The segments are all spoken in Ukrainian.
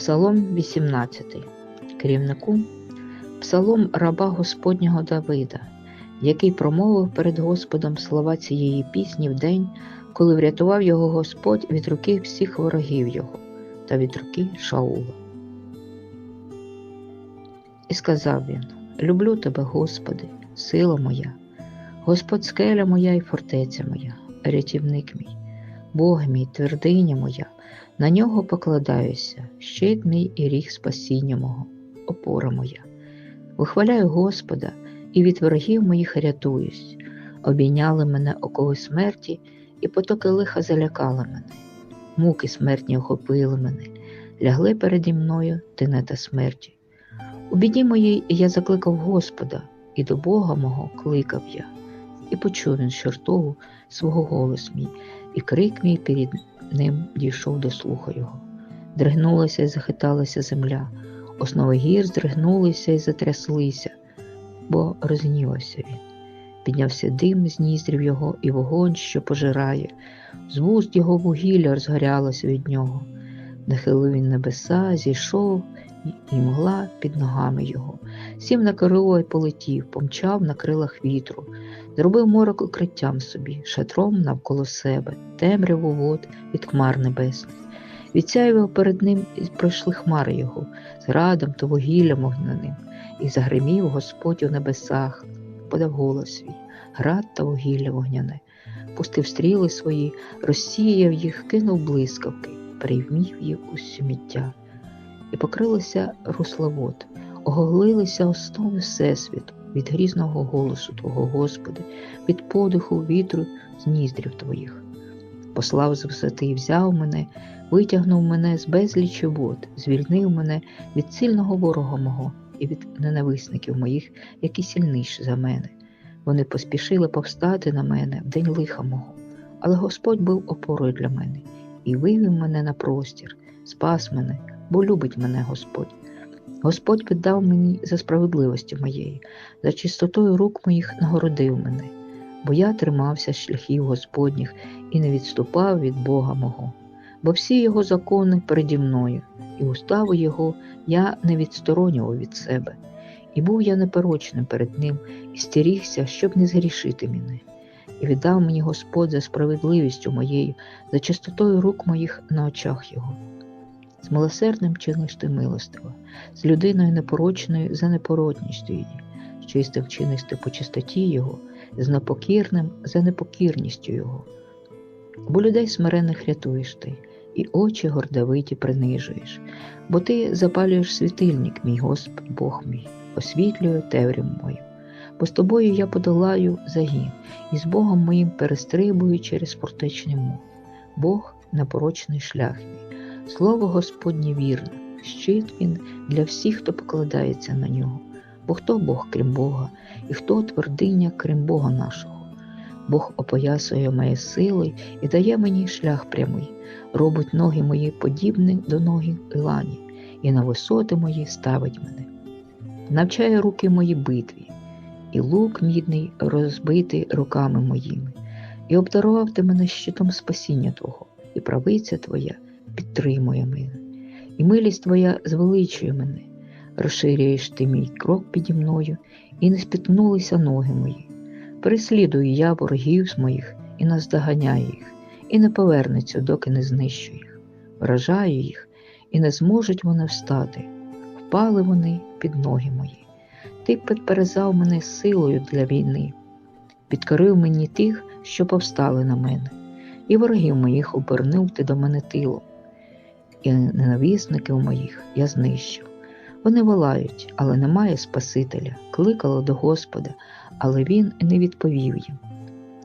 Псалом 18. Керівнику Псалом раба Господнього Давида, який промовив перед Господом слова цієї пісні в день, коли врятував його Господь від руки всіх ворогів його та від руки Шаула. І сказав він: Люблю тебе, Господи, сила моя, Господь скеля моя і фортеця моя, рятівник мій, Бог мій, твердиня моя, на нього покладаюся, щит мій і ріг спасіння мого, опора моя. Вихваляю Господа і від ворогів моїх рятуюсь, обійняли мене окови смерті, і потоки лиха залякали мене, муки смертні охопили мене, лягли переді мною тинета смерті. У біді моїй я закликав Господа, і до Бога мого кликав я, і почув він шортову свого голос мій, і крик мій перед ним дійшов до слуха його. Дригнулася і захиталася земля, основи гір здригнулися і затряслися, бо розгнівався він. Піднявся дим з ніздрів його і вогонь, що пожирає, з вуст його вугілля розгорялося від нього. Нахилив він небеса, зійшов і мгла під ногами його, сів на крило й полетів, помчав на крилах вітру, зробив морок укриттям собі, шатром навколо себе, темряву вод від хмар небесних. Відсяював перед ним і пройшли хмари його, з градом та вугіллям огняним, і загримів Господь у небесах, подав голос свій, град та вугілля вогняне, пустив стріли свої, розсіяв їх, кинув блискавки, переймів їх у сміття і покрилися русла вод, оголилися основи Всесвіту від грізного голосу Твого, Господи, від подиху вітру з ніздрів Твоїх. Послав з взяв мене, витягнув мене з безлічі вод, звільнив мене від сильного ворога мого і від ненависників моїх, які сильніші за мене. Вони поспішили повстати на мене в день лиха мого, але Господь був опорою для мене і вивів мене на простір, спас мене, бо любить мене Господь. Господь віддав мені за справедливості моєї, за чистотою рук моїх нагородив мене, бо я тримався шляхів Господніх і не відступав від Бога мого, бо всі його закони переді мною, і уставу Його я не відсторонював від себе, і був я непорочним перед Ним, і стерігся, щоб не згрішити мене. І віддав мені Господь за справедливістю моєю, за чистотою рук моїх на очах Його. З милосердним чиниш ти милостиво, з людиною непорочною за непорочністю її, з чистим чиниш по чистоті Його, з непокірним за непокірністю Його. Бо людей смирених рятуєш ти, і очі гордовиті принижуєш, бо ти запалюєш світильник, мій Господь Бог мій, освітлює темряву мою. Бо з тобою я подолаю загін, і з Богом моїм перестрибую через фортечний мур. Бог непорочний шлях мій. Слово Господнє вірне, щит він для всіх, хто покладається на нього. Бо хто Бог, крім Бога, і хто твердиня, крім Бога нашого? Бог опоясує моє сили і дає мені шлях прямий, робить ноги мої подібні до ноги Ілані, і на висоти мої ставить мене. Навчає руки мої битві, і лук мідний розбитий руками моїми, і обдарував ти мене щитом спасіння Твого, і правиця Твоя підтримує мене, і милість Твоя звеличує мене, розширюєш ти мій крок піді мною, і не спітнулися ноги мої. Переслідую я ворогів моїх і наздоганяю їх, і не повернеться, доки не знищу їх, вражаю їх, і не зможуть вони встати. Впали вони під ноги мої. Ти підперезав мене силою для війни, підкорив мені тих, що повстали на мене, і ворогів моїх обернув ти до мене тилом, і ненависників моїх я знищив. Вони волають, але немає Спасителя, кликало до Господа, але він не відповів їм.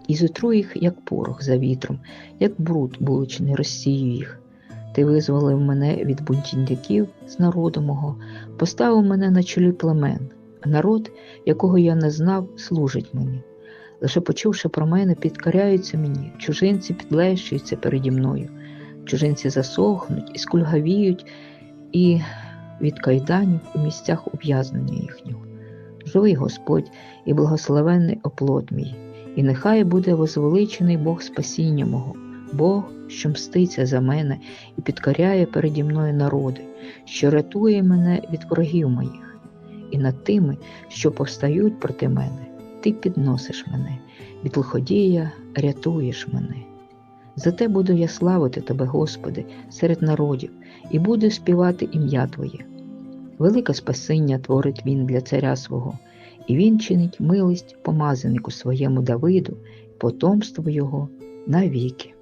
І зутру їх, як порох за вітром, як бруд булочний, розсію їх. Ти визволив мене від бунтівників з народу мого, поставив мене на чолі племен, а народ, якого я не знав, служить мені. Лише почувши про мене, підкоряються мені, чужинці підлещуються переді мною, чужинці засохнуть і скульгавіють, і від кайданів у місцях ув'язнення їхнього. Живий Господь і благословенний оплот мій, і нехай буде возвеличений Бог спасіння мого, Бог, що мститься за мене і підкоряє переді мною народи, що рятує мене від ворогів моїх, і над тими, що повстають проти мене, ти підносиш мене, від лиходія рятуєш мене. Зате буду я славити Тебе, Господи, серед народів, і буду співати ім'я Твоє. Велике спасіння творить він для царя свого, і він чинить милість помазанику своєму Давиду, потомству його навіки.